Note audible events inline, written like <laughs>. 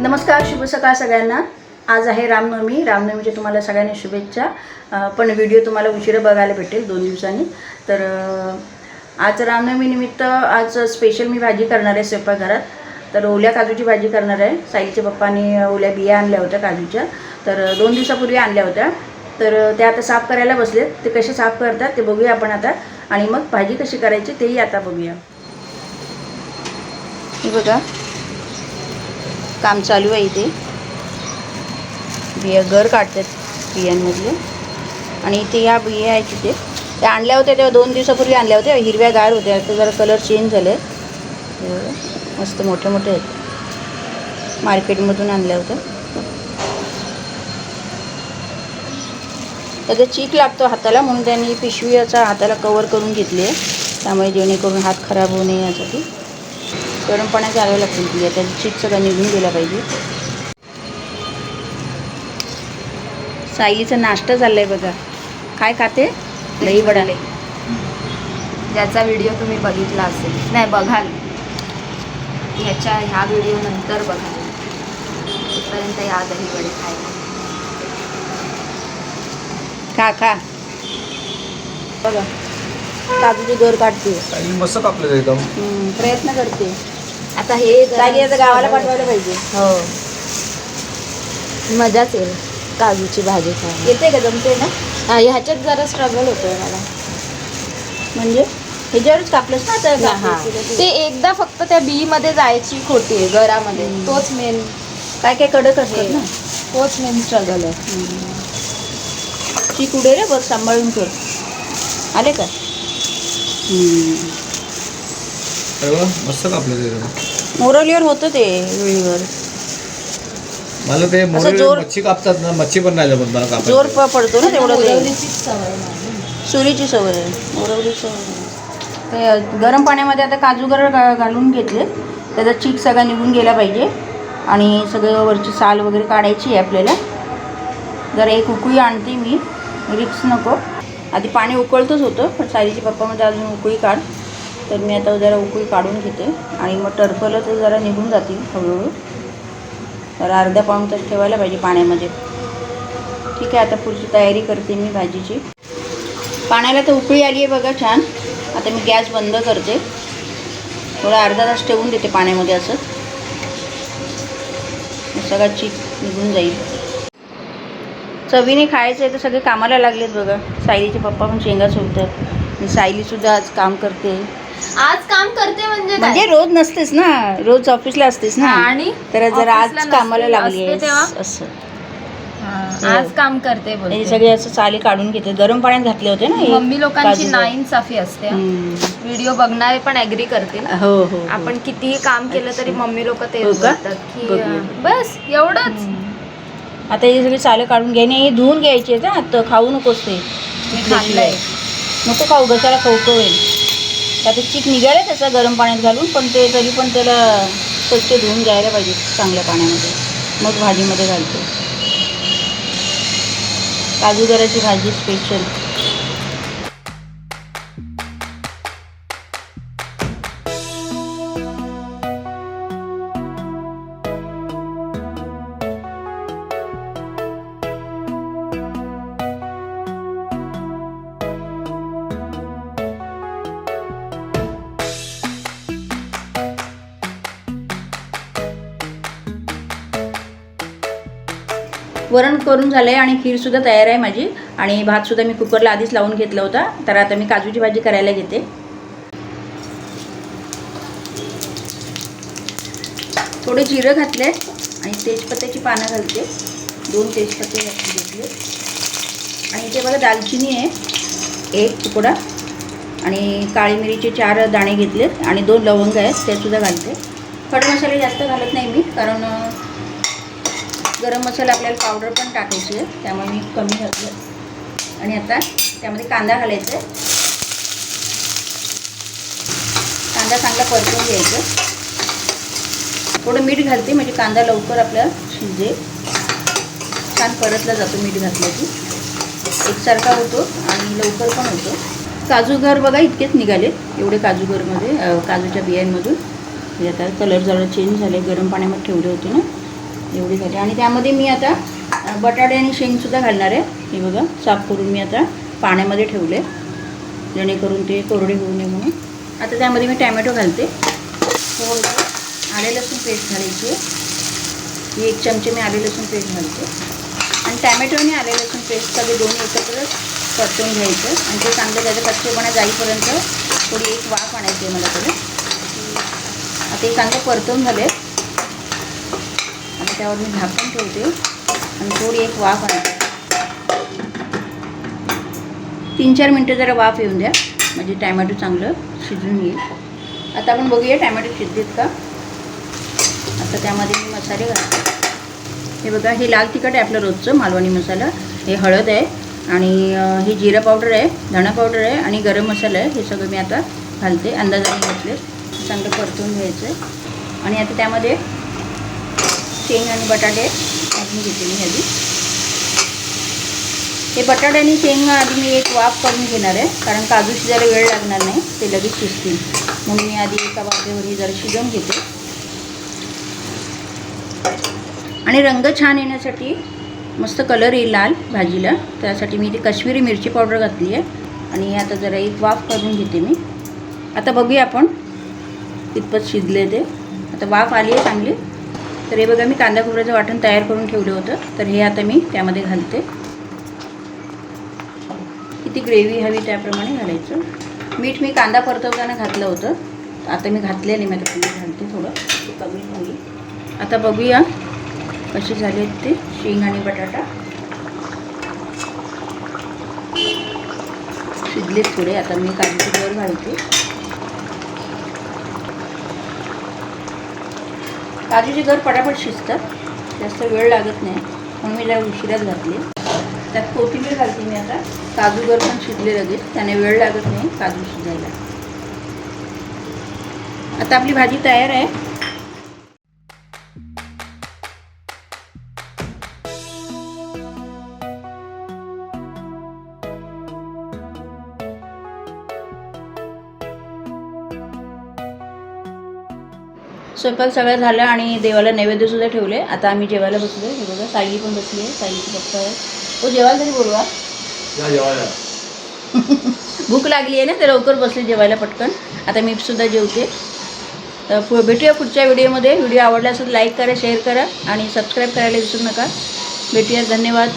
नमस्कार शुभ सकाळ सगळ्यांना. आज आहे रामनवमी. रामनवमीच्या तुम्हाला सगळ्यांनी शुभेच्छा. पण व्हिडिओ तुम्हाला उशिरा बघायला भेटेल दोन दिवसांनी. तर आज रामनवमीनिमित्त आज स्पेशल मी भाजी करणार आहे स्वयंपाकघरात. तर ओल्या काजूची भाजी करणार आहे. साईलच्या पप्पानी ओल्या बिया आणल्या होत्या काजूच्या. तर दोन दिवसापूर्वी आणल्या होत्या. तर त्या आता साफ करायला बसलेत. ते कसे साफ करतात ते बघूया आपण आता. आणि मग भाजी कशी करायची तेही आता बघूया. बघा. काम चालू आहे इथे. बिया घर काढतात बियांमधले. आणि इथे ह्या बिया आहेत तिथे. त्या आणल्या होत्या तेव्हा दोन दिवसापूर्वी आणल्या होत्या. हिरव्या गार होत्या. आता जरा कलर चेंज झाले. मस्त मोठे मोठे आहेत. मार्केटमधून आणल्या होत्या. त्याचा चीक लागतो हाताला म्हणून त्यांनी पिशवी याचा हाताला कवर करून घेतली आहे. त्यामुळे जेणेकरून हात खराब होऊ नये यासाठी. गरम पाण्यात घालावं लागतील. ती त्याची चीक सगळं निघून गेला पाहिजे. सायलीचा नाश्ता चाललाय बघा. काय खाते? दही वडा ज्याचा व्हिडिओ तुम्ही बघितला असेल. नाही बघाल. ह्याच्या ह्या व्हिडिओ नंतर बघाल. तिथपर्यंत या दही वडे खायला. खा खा. बघा. काजूची घर काढते. मस्त कापलं एकदम. प्रयत्न करते. आता हे गावाला पाठवायला पाहिजे. हो. मजाच येईल. काजूची भाजी खायला. येते का जमते ना? हा, ह्याच्यात जरा स्ट्रगल होतोय मला. म्हणजे? ह्याच्यावरच कापलंस ना हा. कापूस. ते एकदा फक्त त्या बी मध्ये जायची खोटी आहे घरामध्ये. तोच मेन काय काय कडक असतात ना? तोच मेन स्ट्रगल आहे. चीक उडे रे बघ सांभाळून कर आले का? हम्म. अरे वा, मस्त कापलं मोरवलीवर होतं ते वेळीवर. मला ते जोर- मच्छी कापतात ना मच्छी पण नाही जमत मला कापायला. जोर प- पडतो ना तेवढं ते. मोरवलीचीच सवय माझी. सुरीची सवय आहे. मोरवली सवय आहे. ते गरम पाण्यामध्ये आता काजूगर घा- घालून घेतले. त्याचा चीक सगळा निघून गेला पाहिजे. आणि सगळं वरची साल वगैरे काढायची आहे आपल्याला. जरा एक उकळी आणते मी. रिक्स नको. आधी पाणी उकळतच होतं पण साईचे पप्पा म्हणजे अजून उकळी काढ. तर मी आता जरा उकळी काढून घेते. आणि मग टरफलं तर जरा निघून जातील हळूहळू. तर अर्ध्या पाऊण तर ठेवायला पाहिजे पाण्यामध्ये. ठीक आहे आता पुढची तयारी करते मी भाजीची. पाण्याला तर उकळी आली आहे बघा छान. आता मी गॅस बंद करते. थोडा अर्धा तास ठेवून देते पाण्यामध्ये असं. सगळा चीक निघून जाईल. चवीने खायचं आहे तर सगळे कामाला लागलेत बघा. सायलीचे पप्पा पण शेंगा सोडतात सायलीसुद्धा आज काम करते. आज काम करते म्हणजे काय? म्हणजे रोज नसतेस ना रोज ऑफिसला असतेस ना आणि तर जरा आज ऑफिसला कामाला नसते- लागली असते तेव्हा? असं हा, आज काम करते हे बोलते. सगळे असं साली काढून घेते गरम पाण्यात घातले होते ना हे मम्मी लोकांची काजू. नाईन साफी असते हम्म. व्हिडिओ बघणारे पण ऍग्री करतील हो हो हो. आपण कितीही काम केलं तरी. मम्मी लोक ते हो का? बोलतात की बघूया. अं, बस एवढंच आता हे सगळे सालं काढून घ्यायने हे धुवून घ्यायचे आहेत हा, तर खाऊ नकोस ते मी खाल्लंय नको खाऊ घशाला खवखवेल आता चीक निघाले त्याचा गरम पाण्यात घालून पण ते तरी पण त्याला स्वच्छ धुवून घ्यायला पाहिजे चांगल्या पाण्यामध्ये. मग भाजीमध्ये घालतो. काजूगराची भाजी स्पेशल वरण करून झालं आहे आणि खीरसुद्धा तयार आहे माझी. आणि भातसुद्धा मी कुकरला आधीच लावून घेतला होता. तर आता मी काजूची भाजी करायला घेते. थोडे जिरं घातले आणि तेजपत्त्याची पानं घालते. दोन तेजपत्ते घातले घेतले. आणि इथे बघा दालचिनी आहे. एक तुकडा. आणि काळी मिरीचे चार दाणे घेतले आणि दोन लवंग आहेत तेसुद्धा घालते. खड मसाले जास्त घालत नाही मी कारण गरम मसाला आपल्याला पावडर पण टाकायची आहे. त्यामुळे मी कमी घातलं. आणि आता त्यामध्ये कांदा घालायचा आहे. कांदा चांगला परतून घ्यायचा थोडं मीठ घालते म्हणजे कांदा लवकर आपला शिजेल छान परतला जातो मीठ घातलं की एकसारखा होतो आणि लवकर पण होतो. काजूगर बघा इतकेच निघाले. एवढे काजूगरमध्ये काजूच्या बियांमधून. म्हणजे आता कलर जरा चेंज झाले गरम पाण्यामध्ये ठेवले होते ना. एवढी झाली आणि त्यामध्ये मी आता बटाटे आणि शेंगसुद्धा घालणार आहे. हे बघा साफ करून मी आता पाण्यामध्ये ठेवले. जेणेकरून ते कोरडे होऊ नये म्हणून. आता त्यामध्ये मी टॅमॅटो घालते. थोडं आले लसूण पेस्ट घालायची. आहे. ही एक चमचे मी आले लसूण पेस्ट घालते. आणि टॅमॅटो आणि आले लसूण पेस्ट सगळे दोन्ही एकत्र परतून घ्यायचं. आणि ते चांगलं त्याचा कच्चेपणा जाईपर्यंत थोडी एक वाफ आणायची आहे मला त्याला आता हे चांगलं परतून झाले. आणि त्यावर मी झाकून ठेवते. आणि थोडी एक वाफ आणते. तीन चार मिनटं जरा वाफ येऊन द्या. म्हणजे टॅमॅटो चांगलं शिजून येईल. आता आपण बघूया टॅमॅटो शिजलेत का? आता त्यामध्ये मी मसाले घालते. हे बघा हे लाल तिखट आहे आपलं रोजचं मालवणी मसाला. हे हळद आहे आणि हे जिरा पावडर आहे धणा पावडर आहे आणि गरम मसाला आहे. हे सगळं मी आता घालते. अंदाजाने घातले. चांगलं परतून घ्यायचं आणि आता त्यामध्ये शेंग आणि बटाटे घालून घेते मी आधी. हे बटाटे आणि शेंग आधी मी एक वाफ करून घेणार आहे कारण काजू शिजायला वेळ लागणार नाही ते लगेच शिजतील. म्हणून मी आधी एका वाफेवर हे जरा शिजवून घेते. आणि रंग छान येण्यासाठी मस्त कलर येईल लाल भाजीला. त्यासाठी मी इथे काश्मीरी मिरची पावडर घातली आहे. आणि आता जरा एक वाफ करून घेते मी. आता बघूया आपण कितपत शिजले ते. आता वाफ आली आहे चांगली. तर हे बघा मी कांदा खोबऱ्याचं वाटण तयार करून ठेवलं होतं. तर हे आता मी त्यामध्ये घालते. किती ग्रेव्ही हवी त्याप्रमाणे घालायचं. मीठ मी कांदा परतवताना घातलं होतं. आता मी घातले नाही मी आता घालते थोडं. कमी होईल. आता बघूया कसे झाले ते. शेंग आणि बटाटा. शिजलेत थोडे. आता मी काजूची वर घालते. काजूचे घर पटापट शिजतात जास्त वेळ लागत नाही म्हणून मी जरा उशिराच घातले. त्यात कोथिंबीर घालते मी आता. काजू घर पण शिजले लगेच त्याने वेळ लागत नाही काजू शिजायला. आता आपली भाजी तयार आहे. स्वयंपाक सगळं झालं आणि देवाला नैवेद्यसुद्धा ठेवले. आता आम्ही जेवायला बसलो हे बघा सायली पण बसली आहे सायलीचे पप्पा आहे तो जेवायला तरी बोलवा. <laughs> भूक लागली आहे ना ते लवकर बसले जेवायला पटकन. आता मी सुद्धा जेवते. तर पु- भेटूया पुढच्या व्हिडिओमध्ये. व्हिडिओ आवडला असेल लाईक करा शेअर करा आणि सबस्क्राईब करायला विसरू नका. भेटूया. धन्यवाद.